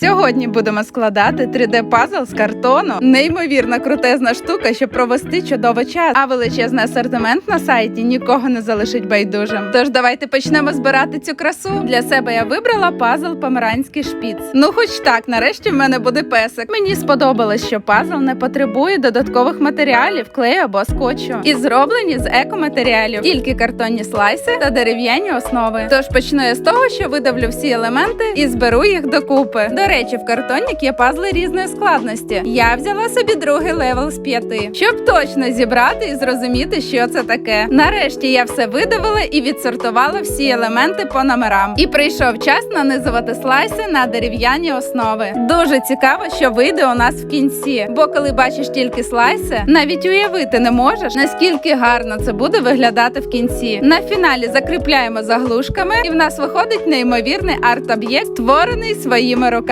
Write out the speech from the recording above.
Сьогодні будемо складати 3D-пазл з картону. Неймовірно крутезна штука, щоб провести чудовий час. А величезний асортимент на сайті нікого не залишить байдужим. Тож давайте почнемо збирати цю красу. Для себе я вибрала пазл померанський шпіц. Ну, хоч так, нарешті в мене буде песик. Мені сподобалось, що пазл не потребує додаткових матеріалів, клею або скотчу. І зроблені з екоматеріалів, тільки картонні слайси та дерев'яні основи. Тож почну я з того, що видавлю всі елементи і зберу їх докупи. Речі, в картонік є пазли різної складності. Я взяла собі другий левел з п'яти, щоб точно зібрати і зрозуміти, що це таке. Нарешті я все видавила і відсортувала всі елементи по номерам. І прийшов час нанизувати слайси на дерев'яні основи. Дуже цікаво, що вийде у нас в кінці. Бо коли бачиш тільки слайси, навіть уявити не можеш, наскільки гарно це буде виглядати в кінці. На фіналі закріпляємо заглушками, і в нас виходить неймовірний арт-об'єкт, створений своїми руками.